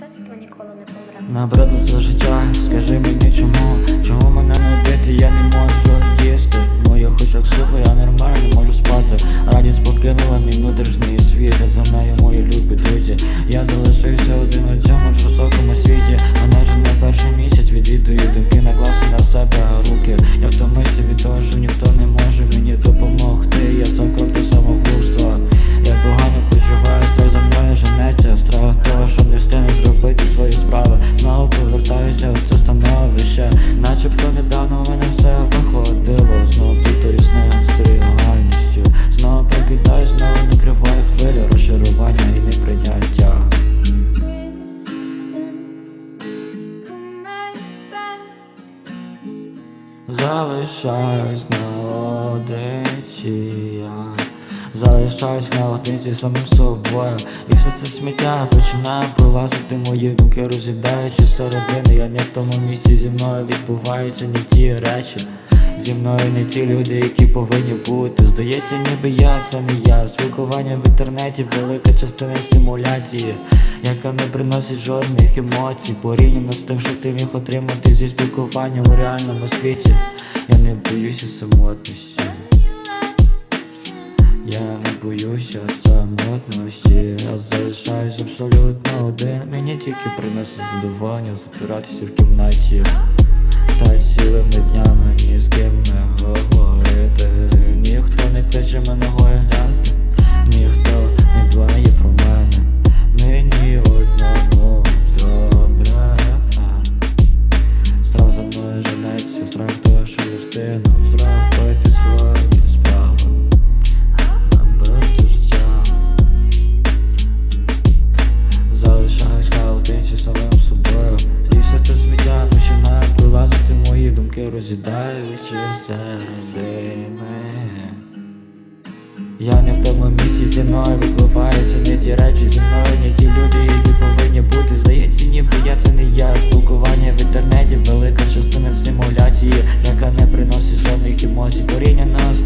мистецтво ніколи не помре. Набридло це життя, скажи мені чому, чому мене нудити, я не можу їсти. В моїх очах сухо, я нормально можу спати. Радість покинула мій внутрішній світ, а за нею мої любі друзі. Я залишився один у цьому жорстокому світі. Мене вже не перший місяць відвідую думки накласти на себе руки. Я Залишаюсь наодинці я. Залишаюсь наодинці з самим собою. І все це сміття починає пролазити. Мої думки роз'їдаючи середини. Я не в тому місці зі мною відбуваються не ті речі Зі мною не ті люди, які повинні бути. Здається, ніби я сам і я. Спілкування в інтернеті велика частина симуляції Яка не приносить жодних емоцій. Порівняно з тим, що ти міг отримати зі спілкування у реальному світі. Я не боюся самотності я не боюся самотності, я залишаюсь абсолютно один. Мені тільки приносить задоволення запиратися в кімнаті. Та цілими днями ні з ким не говорити. Думки, роз'їдаючи середини Я не в тому місці зі мною відбуваються не ті речі зі мною, не ті люди, які повинні бути. Здається, ніби я це не я. Спілкування в інтернеті велика частина симуляції, яка не приносить жодних емоцій. Порівняно з